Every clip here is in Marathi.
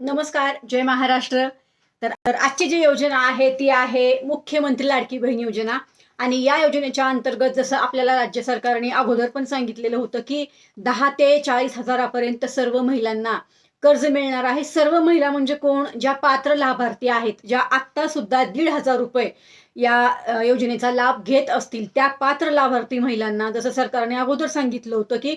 नमस्कार जय महाराष्ट्र. तर आजची जी योजना आहे ती आहे मुख्यमंत्री लाडकी बहीण योजना. आणि या योजनेच्या अंतर्गत जसं आपल्याला राज्य सरकारने अगोदर पण सांगितलेलं होतं की दहा ते चाळीस हजारापर्यंत सर्व महिलांना कर्ज मिळणार आहे. सर्व महिला म्हणजे कोण? ज्या पात्र लाभार्थी आहेत ज्या आत्ता सुद्धा दीड हजार रुपये या योजनेचा लाभ घेत असतील त्या पात्र लाभार्थी महिलांना जसं सरकारने अगोदर सांगितलं होतं की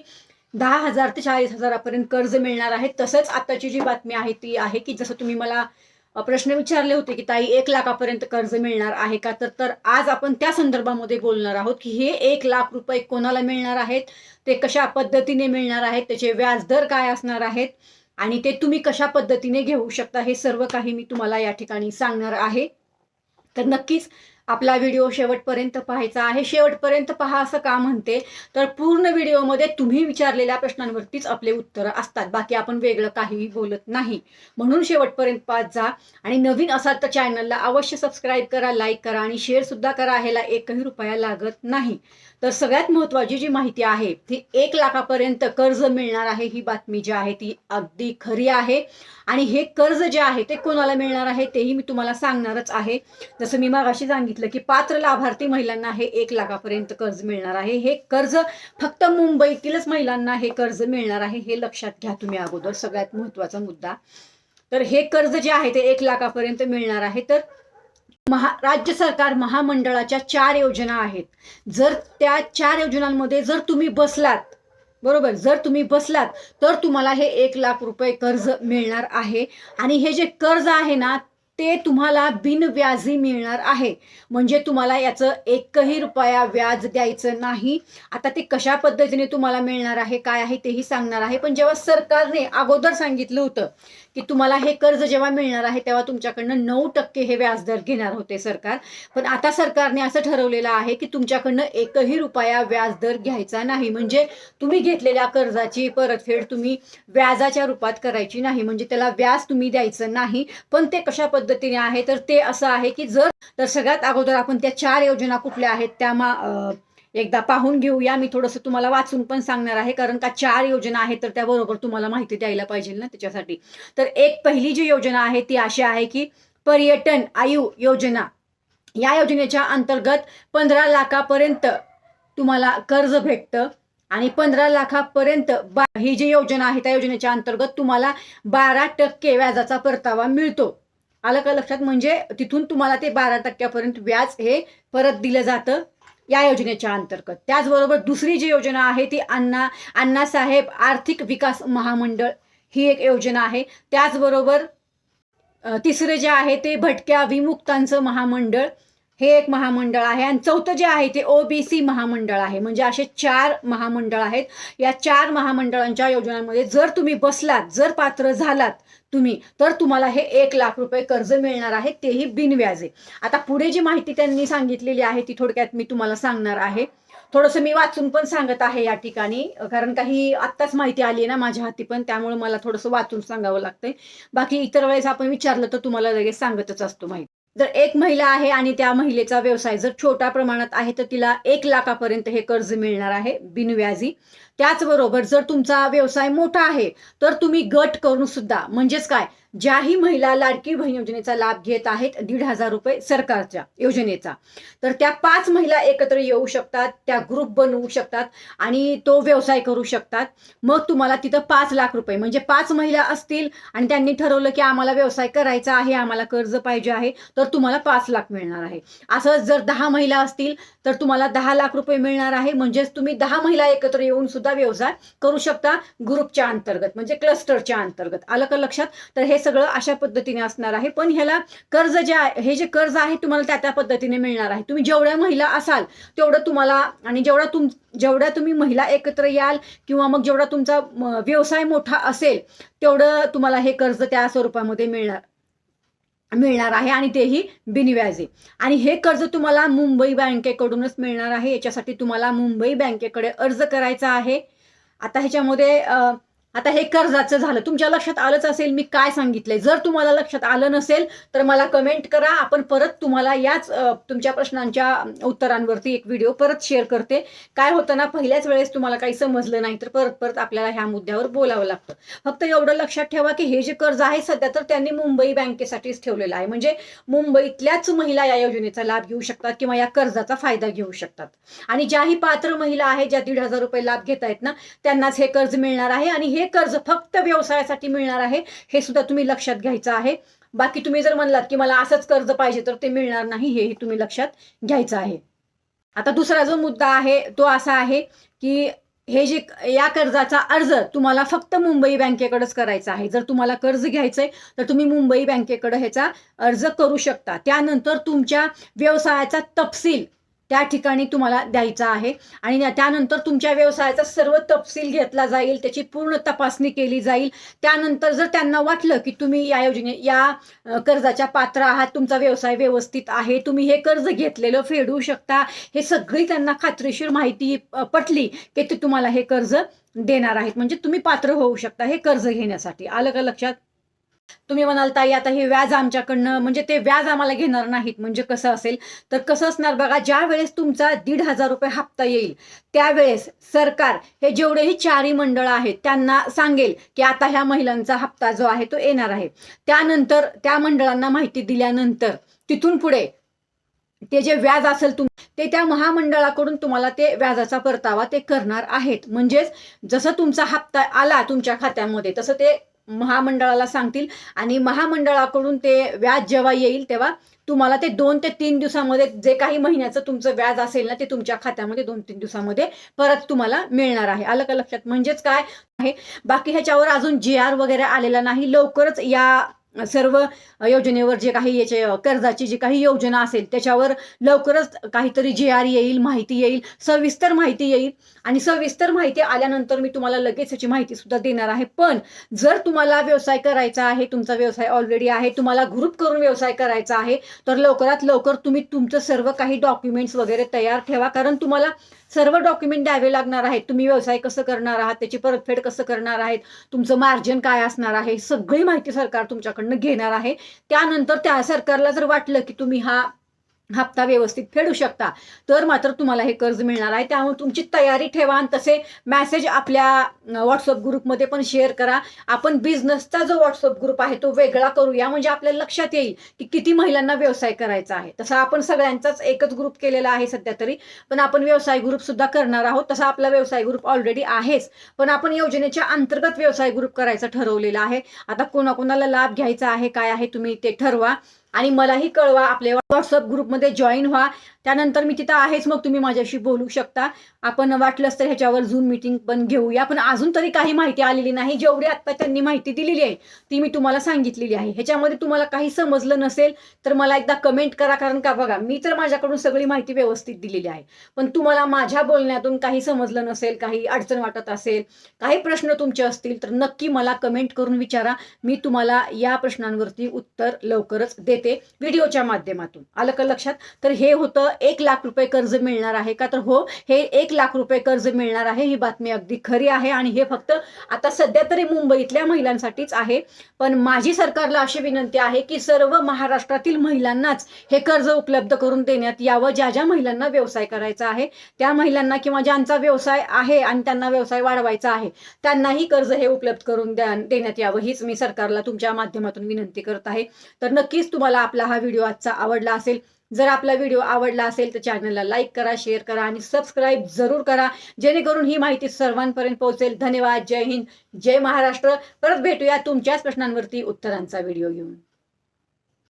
दहा हजार ते चाळीस हजारापर्यंत कर्ज मिळणार आहे. तसंच आताची जी बातमी आहे ती आहे की जसं तुम्ही मला प्रश्न विचारले होते की ताई एक लाखापर्यंत कर्ज मिळणार आहे का? तर तर आज आपण त्या संदर्भामध्ये बोलणार आहोत की हे एक लाख रुपये कोणाला मिळणार आहेत? ते कशा पद्धतीने मिळणार आहेत? त्याचे व्याजदर काय असणार आहेत? आणि ते तुम्ही कशा पद्धतीने घेऊ शकता? हे सर्व काही मी तुम्हाला या ठिकाणी सांगणार आहे. तर नक्कीच आपला व्हिडिओ शेवटपर्यंत पाहायचा आहे. शेवटपर्यंत पहा असं का म्हणते? तर पूर्ण व्हिडिओमध्ये तुम्ही विचारलेल्या प्रश्नांवरतीच आपले उत्तरं असतात. बाकी आपण वेगळं काहीही बोलत नाही. म्हणून शेवटपर्यंत पाहत जा. आणि नवीन असाल तर चॅनलला अवश्य सबस्क्राईब करा लाईक करा आणि शेअरसुद्धा करा. ह्याला एकही रुपया लागत नाही. तर सगळ्यात महत्त्वाची जी माहिती आहे ती एक लाखापर्यंत कर्ज मिळणार आहे ही बातमी जी आहे ती अगदी खरी आहे. आणि हे कर्ज जे आहे ते कोणाला मिळणार आहे तेही मी तुम्हाला सांगणारच आहे. जसं मी मागाशी सांगितलं की पात्र लाभार्थी महिलांना हे एक लाखापर्यंत कर्ज मिळणार आहे. हे कर्ज फक्त मुंबईतीलच महिलांना हे कर्ज मिळणार आहे हे लक्षात घ्या तुम्ही अगोदर. सगळ्यात महत्त्वाचा मुद्दा. तर हे कर्ज जे आहे ते एक लाखापर्यंत मिळणार आहे. तर महा राज्य सरकार महामंडळाच्या चार योजना आहेत. जर त्या चार योजनांमध्ये जर तुम्ही बसलात बरोबर जर तुम्ही बसलात तर तुम्हाला हे एक लाख रुपये कर्ज मिळणार आहे. आणि हे जे कर्ज आहे ना ते तुम्हाला बिनव्याजी मिळणार आहे. म्हणजे तुम्हाला याचं एकही रुपया व्याज द्यायचं नाही. आता ते कशा पद्धतीने तुम्हाला मिळणार आहे काय आहे तेही सांगणार आहे. पण जेव्हा सरकारने अगोदर सांगितलं होतं की तुम्हाला हे कर्ज जेव्हा मिळणार आहे तेव्हा तुमच्याकडनं नऊ टक्के हे व्याजदर घेणार होते सरकार. पण आता सरकारने असं ठरवलेलं आहे की तुमच्याकडनं एकही रुपया व्याजदर घ्यायचा नाही. म्हणजे तुम्ही घेतलेल्या कर्जाची परतफेड तुम्ही व्याजाच्या रूपात करायची नाही. म्हणजे त्याला व्याज तुम्ही द्यायचं नाही. पण ते कशा पद्धतीने आहे तर ते असं आहे की जर तर सगळ्यात अगोदर आपण त्या चार योजना कुठल्या आहेत त्या मा एकदा पाहून घेऊया मी थोडंसं तुम्हाला वाचून पण सांगणार आहे कारण का चार योजना आहेत तर त्याबरोबर तुम्हाला माहिती द्यायला पाहिजे ना त्याच्यासाठी. तर एक पहिली जी योजना आहे ती अशी आहे की पर्यटन आयु योजना. या योजनेच्या अंतर्गत पंधरा लाखापर्यंत तुम्हाला कर्ज भेटतं आणि पंधरा लाखापर्यंत बा ही जी योजना आहे त्या योजनेच्या अंतर्गत तुम्हाला बारा टक्के व्याजाचा परतावा मिळतो. आलं का लक्षात? म्हणजे तिथून तुम्हाला ते बारा टक्क्यापर्यंत व्याज हे परत दिलं जातं या योजनेच्या अंतर्गत. त्याचबरोबर दुसरी जी योजना आहे ती अण्णा अण्णासाहेब आर्थिक विकास महामंडळ ही एक योजना आहे. त्याचबरोबर तिसरे तिसरं जे आहे ते भटक्या विमुक्तांचं महामंडळ. हे एक महामंडळ आहे. आणि चौथं जे आहे ते ओबीसी महामंडळ आहे. म्हणजे असे चार महामंडळ आहेत. या चार महामंडळांच्या योजनांमध्ये जर तुम्ही बसलात जर पात्र झालात तुम्ही तर तुम्हाला हे एक लाख रुपये कर्ज मिळणार आहे. तेही बिनव्याजे. आता पुढे जी माहिती त्यांनी सांगितलेली आहे ती थोडक्यात मी तुम्हाला सांगणार आहे. थोडंसं मी वाचून पण सांगत आहे या ठिकाणी. कारण काही आत्ताच माहिती आली आहे ना माझ्या हाती पण त्यामुळे मला थोडंसं वाचून सांगावं लागतंय. बाकी इतर वेळेस आपण विचारलं तर तुम्हाला लगेच सांगतच असतो माहिती. जर एक महिला आहे आणि त्या महिलेचा व्यवसाय जर छोट्या प्रमाणात आहे तर तिला एक लाखापर्यंत हे कर्ज मिळणार आहे बिनव्याजी. त्याचबरोबर जर तुमचा व्यवसाय मोठा आहे तर तुम्ही गट करून सुद्धा म्हणजेच काय? ज्याही महिला लाडकी बहीण योजनेचा लाभ घेत आहेत दीड हजार रुपये सरकारच्या योजनेचा. तर त्या पाच महिला एकत्र येऊ शकतात त्या ग्रुप बनवू शकतात आणि तो व्यवसाय करू शकतात. मग तुम्हाला तिथं पाच लाख रुपये म्हणजे पाच महिला असतील आणि त्यांनी ठरवलं की आम्हाला व्यवसाय करायचा आहे आम्हाला कर्ज पाहिजे आहे तर तुम्हाला पाच लाख मिळणार आहे. असं जर दहा महिला असतील तर तुम्हाला दहा लाख रुपये मिळणार आहे. म्हणजेच तुम्ही दहा महिला एकत्र येऊन सुद्धा व्यवसाय करू शकता ग्रुपच्या अंतर्गत म्हणजे क्लस्टरच्या अंतर्गत. आलं का लक्षात? तर हे सगळं अशा पद्धतीने असणार आहे. पण ह्याला कर्ज जे आहे हे जे कर्ज आहे तुम्हाला त्या त्या पद्धतीने मिळणार आहे. तुम्ही जेवढ्या महिला असाल तेवढं तुम्हाला आणि जेवढा तुम जेवढ्या तुम्ही महिला एकत्र याल किंवा मग जेवढा तुमचा व्यवसाय मोठा असेल तेवढं तुम्हाला हे कर्ज त्या स्वरूपामध्ये मिळणार मिळणार आहे आणि तेही बिनव्याजे. आणि हे कर्ज तुम्हाला मुंबई बँकेकडूनच मिळणार आहे. याच्यासाठी तुम्हाला मुंबई बँकेकडे अर्ज करायचा आहे. आता ह्याच्यामध्ये आता हे कर्जाचं झालं. तुमच्या लक्षात आलंच असेल मी काय सांगितलंय? जर तुम्हाला लक्षात आलं नसेल तर मला कमेंट करा. आपण परत तुम्हाला याच तुमच्या प्रश्नांच्या उत्तरांवरती एक व्हिडिओ परत शेअर करते. काय होतं ना पहिल्याच वेळेस तुम्हाला काही समजलं नाही तर परत परत आपल्याला ह्या मुद्द्यावर बोलावं लागतं. फक्त एवढं लक्षात ठेवा की हे जे कर्ज आहे सध्या तर त्यांनी मुंबई बँकेसाठीच ठेवलेलं आहे. म्हणजे मुंबईतल्याच महिला या योजनेचा लाभ घेऊ शकतात किंवा या कर्जाचा फायदा घेऊ शकतात. आणि ज्याही पात्र महिला आहेत ज्या दीड हजार रुपये लाभ घेत आहेत ना त्यांनाच हे कर्ज मिळणार आहे. आणि हे कर्ज फक्त व्यवसायासाठी मिळणार आहे हे सुद्धा तुम्ही लक्षात घ्यायचं आहे. बाकी तुम्ही जर म्हणलात की मला असंच कर्ज पाहिजे तर ते मिळणार नाही हेही तुम्ही लक्षात घ्यायचं आहे. आता दुसरा जो मुद्दा आहे तो असा आहे की हे जे या कर्जाचा अर्ज तुम्हाला फक्त मुंबई बँकेकडेच करायचा आहे. जर तुम्हाला कर्ज घ्यायचंय तर तुम्ही मुंबई बँकेकडे ह्याचा अर्ज करू शकता. त्यानंतर तुमच्या व्यवसायाचा तपशील त्या ठिकाणी तुम्हाला द्यायचा आहे. आणि त्यानंतर तुमच्या व्यवसायाचा सर्व तपशील घेतला जाईल त्याची पूर्ण तपासणी केली जाईल. त्यानंतर जर त्यांना वाटलं की तुम्ही या योजने या कर्जाच्या पात्र आहात तुमचा व्यवसाय व्यवस्थित आहे तुम्ही हे कर्ज घेतलेलं फेडू शकता. हे सगळी त्यांना खात्रीशीर माहिती पटली की ते तुम्हाला हे कर्ज देणार आहेत. म्हणजे तुम्ही पात्र होऊ शकता हे कर्ज घेण्यासाठी. आलं का लक्षात? तुम्ही म्हणाल ताई आता हे व्याज आमच्याकडनं म्हणजे ते व्याज आम्हाला घेणार नाहीत म्हणजे कसं असेल? तर कसं असणार बघा ज्या वेळेस तुमचा दीड हजार रुपये हप्ता येईल त्यावेळेस सरकार हे जेवढेही चारी मंडळ आहेत त्यांना सांगेल की आता ह्या महिलांचा हप्ता जो आहे तो येणार आहे. त्यानंतर त्या मंडळांना माहिती दिल्यानंतर तिथून पुढे ते जे व्याज असेल तुम ते त्या महामंडळाकडून तुम्हाला ते व्याजाचा परतावा ते करणार आहेत. म्हणजेच जसं तुमचा हप्ता आला तुमच्या खात्यामध्ये तसं ते महामंडळाला सांगतील आणि महामंडळाकडून ते व्याज जेव्हा येईल तेव्हा तुम्हाला ते दोन ते तीन दिवसामध्ये जे काही महिन्याचं तुमचं व्याज असेल ना ते तुमच्या खात्यामध्ये दोन तीन दिवसामध्ये परत तुम्हाला मिळणार आहे. आलं का लक्षात? म्हणजेच काय आहे? बाकी ह्याच्यावर अजून जी आर वगैरे आलेला नाही. लवकरच या सर्व योजनेवर जे काही याचे कर्जाची जी काही योजना असेल त्याच्यावर लवकरच काहीतरी जे आर येईल माहिती येईल सविस्तर माहिती येईल. आणि सविस्तर माहिती आल्यानंतर मी तुम्हाला लगेच याची माहिती सुद्धा देणार आहे. पण जर तुम्हाला व्यवसाय करायचा आहे तुमचा व्यवसाय ऑलरेडी आहे तुम्हाला ग्रुप करून व्यवसाय करायचा आहे तर लवकरात लवकर तुम्ही तुमचं सर्व काही डॉक्युमेंट्स वगैरे तयार ठेवा. कारण तुम्हाला सर्व डॉक्युमेंट द्यावे लागणार आहेत. तुम्ही व्यवसाय कसं करणार आहात? त्याची परतफेड कसं करणार आहेत? तुमचं मार्जिन काय असणार आहे? सगळी माहिती सरकार तुमच्याकडनं घेणार आहे. त्यानंतर त्या सरकारला जर वाटलं की तुम्ही हा हप्ता व्यवस्थित फेडू शकता. तर मात्र तुम्हाला हे कर्ज मिळणार आहे. त्यामुळे तुमची तयारी ठेवा आणि तसे मॅसेज आपल्या व्हॉट्सअप ग्रुपमध्ये पण शेअर करा. आपण बिझनेसचा जो व्हॉट्सअप ग्रुप आहे तो वेगळा करूया. म्हणजे आपल्याला लक्षात येईल की किती महिलांना व्यवसाय करायचा आहे. तसा आपण सगळ्यांचाच एकच ग्रुप केलेला आहे सध्या तरी. पण आपण व्यवसाय ग्रुप सुद्धा करणार आहोत. तसा आपला व्यवसाय ग्रुप ऑलरेडी आहेच. पण आपण योजनेच्या अंतर्गत व्यवसाय ग्रुप करायचा ठरवलेला आहे. आता कोणाकोणाला लाभ घ्यायचा आहे काय आहे तुम्ही ते ठरवा. आणि मलाही कळवा आपल्या व्हॉट्सअप ग्रुपमध्ये जॉईन व्हा. त्यानंतर मी तिथं आहेच मग तुम्ही माझ्याशी बोलू शकता. आपण वाटलंच तर ह्याच्यावर झूम मिटिंग पण घेऊया पण अजून तरी काही माहिती आलेली नाही. जेवढी आत्ता त्यांनी माहिती दिलेली आहे ती मी तुम्हाला सांगितलेली आहे. ह्याच्यामध्ये तुम्हाला काही समजलं नसेल तर मला एकदा कमेंट करा कारण का बघा मी तर माझ्याकडून सगळी माहिती व्यवस्थित दिलेली आहे. पण तुम्हाला माझ्या बोलण्यातून काही समजलं नसेल काही अडचण वाटत असेल काही प्रश्न तुमचे असतील तर नक्की मला कमेंट करून विचारा. मी तुम्हाला या प्रश्नांवरती उत्तर लवकरच देते. व्हिडिओच्या माध्यमातून. आलं का लक्षात? तर हे होतं एक लाख रुपये कर्ज मिळणार आहे का? तर हो हे एक लाख रुपये कर्ज मिळणार आहे ही बातमी अगदी खरी आहे आणि हे फक्त आता सध्या तरी मुंबईतल्या महिलांसाठीच आहे. पण माझी सरकारला अशी विनंती आहे की सर्व महाराष्ट्रातील महिलांनाच हे कर्ज उपलब्ध करून देण्यात यावं. ज्या ज्या महिलांना व्यवसाय करायचा आहे त्या महिलांना किंवा ज्यांचा व्यवसाय आहे आणि त्यांना व्यवसाय वाढवायचा आहे त्यांनाही कर्ज हे उपलब्ध करून देण्यात यावं. हीच मी सरकारला तुमच्या माध्यमातून विनंती करत आहे. तर नक्कीच तुम्हाला तुम्हाला आपला हा व्हिडिओ आजचा आवडला असेल जर आपला व्हिडिओ आवडला असेल तर चॅनलला लाईक करा शेअर करा आणि सबस्क्राईब जरूर करा. जेणेकरून ही माहिती सर्वांपर्यंत पोहोचेल. धन्यवाद. जय हिंद. जय महाराष्ट्र. परत भेटूया तुमच्याच प्रश्नांवरती उत्तरांचा व्हिडिओ घेऊन.